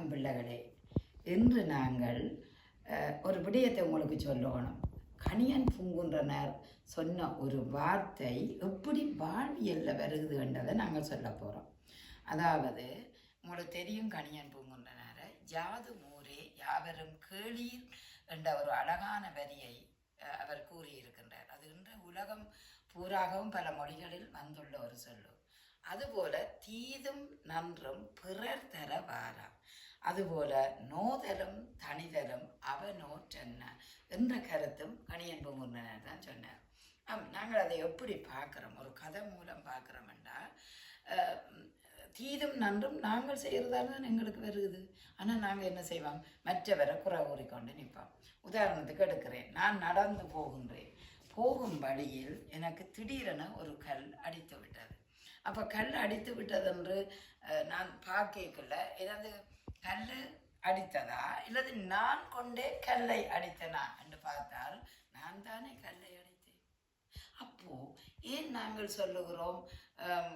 வணக்கம் பிள்ளைகளே. இன்று நாங்கள் ஒரு விடயத்தை உங்களுக்கு சொல்லணும். கணியன் பூங்குன்றனர் சொன்ன ஒரு வார்த்தை எப்படி வாழ்வியலில் வருகுது என்றதை நாங்கள் சொல்ல போகிறோம் அதாவது உங்களுக்கு தெரியும் கணியன் பூங்குன்றனரை யாது மூரே யாவரும் கேளீர் என்ற ஒரு அழகான வரியை அவர் கூறியிருக்கின்றார். அது இன்று உலகம் பூராகவும் பல மொழிகளில் வந்துள்ள ஒரு சொல்லு. அதுபோல தீதும் நன்றும் பிறர் தர வாரா. அதுபோல நோதலும் தனிதலும் அவனோற்றென்ன என்ற கருத்தும் கணியன்பு பூங்குன்றனர் தான் சொன்னார். ஆம் நாங்கள் அதை எப்படி பார்க்குறோம்? ஒரு கதை மூலம் பார்க்குறோம்டா தீதும் நன்றும் நாங்கள் செய்கிறதால தான் எங்களுக்கு வருகுது. ஆனால் நாங்கள் என்ன செய்வோம்? மற்றவரை குறை கூறிக்கொண்டு நிற்போம். உதாரணத்துக்கு எடுக்கிறேன். நான் நடந்து போகின்றேன். போகும் வழியில் எனக்கு திடீரென ஒரு கல் அடித்து விட்டது அப்போ கல் அடித்து விட்டதென்று நான் பார்க்கல ஏதாவது கல் அடித்ததா? இல்லது நான் கொண்டே கல்லை அடித்தனா? என்று பார்த்தால் நான் தானே கல்லை அடித்தேன். அப்போ ஏன் நாங்கள் சொல்லுகிறோம்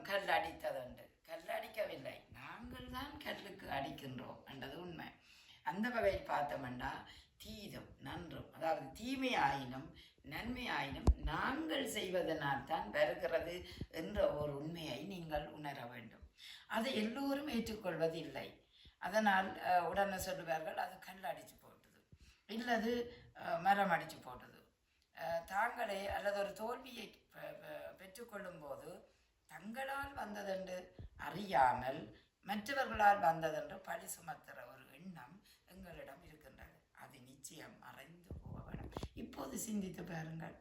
கல் அடித்ததுண்டு கல் அடிக்கவில்லை. நாங்கள் தான் கல்லுக்கு அடிக்கின்றோம் என்றது உண்மை. அந்த வகையில் பார்த்தோம்னா தீதும் நன்றும் அதாவது தீமை ஆயினும் நன்மை ஆயினும் நாங்கள் செய்வதனால் தான் வருகிறது என்ற ஒரு உண்மையை நீங்கள் உணர வேண்டும். அதை எல்லோரும் ஏற்றுக்கொள்வது இல்லை அதனால் உடனே சொல்லுவார்கள் அது கல் அடித்து போட்டது. இல்லது மரம் அடித்து போட்டது. தாங்களே அல்லது ஒரு தோல்வியை பெ- பெற்றுக்கொள்ளும் போது தங்களால் வந்ததென்று அறியாமல் மற்றவர்களால் வந்ததென்று பழி சுமத்துகிற ஒரு எண்ணம் எங்களிடம் இருக்கின்றது. அது நிச்சயம் மறைந்து போக வேண்டும். இப்போது சிந்தித்து பாருங்கள்.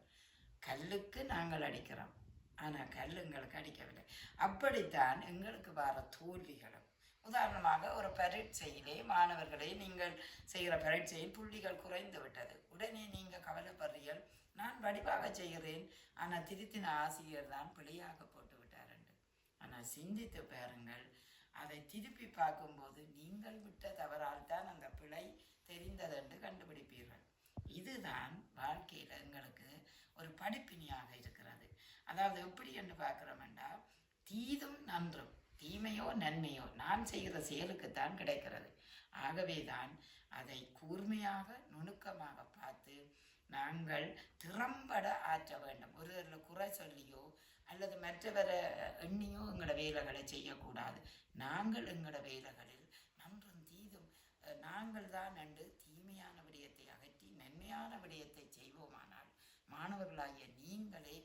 கல்லுக்கு நாங்கள் அடிக்கிறோம். ஆனால் கல் எங்களுக்கு அடிக்கவில்லை. அப்படித்தான் எங்களுக்கு வர தோல்விகளும் உதாரணமாக ஒரு பரீட்சையிலே மாணவர்களே நீங்கள் செய்கிற பரீட்சையில் புள்ளிகள் குறைந்து விட்டது. உடனே நீங்கள் கவலைப்படுறீர்கள் நான் வடிவாக செய்கிறேன். ஆனால் திருத்தின ஆசிரியர் தான் பிழையாக போட்டு விட்டார் என்று. ஆனால் சிந்தித்து பாருங்கள் அதை திருப்பி பார்க்கும்போது நீங்கள் விட்ட தவறால் தான் அந்த பிழை தெரிந்தது என்று கண்டுபிடிப்பீர்கள். இதுதான் வாழ்க்கையில் எங்களுக்கு ஒரு படிப்பினியாக இருக்கிறது. அதாவது எப்படி என்று பார்க்குறோம்டா தீதும் நன்றும். தீமையோ நன்மையோ நான் செய்கிற செயலுக்குத்தான் கிடைக்கிறது. ஆகவே தான் அதை கூர்மையாக நுணுக்கமாக பார்த்து நாங்கள் திறம்பட ஆற்ற வேண்டும். ஒருவரில் குறை சொல்லியோ அல்லது மற்றவரை எண்ணியோ எங்களோட வேலைகளை செய்யக்கூடாது. நாங்கள் எங்களோட வேலைகளில் நன்றும் தீதும் நாங்கள் தான் நண்டு தீமையான விடயத்தை அகற்றி நன்மையான விடயத்தை செய்வோமானால் மாணவர்களாகிய நீங்களே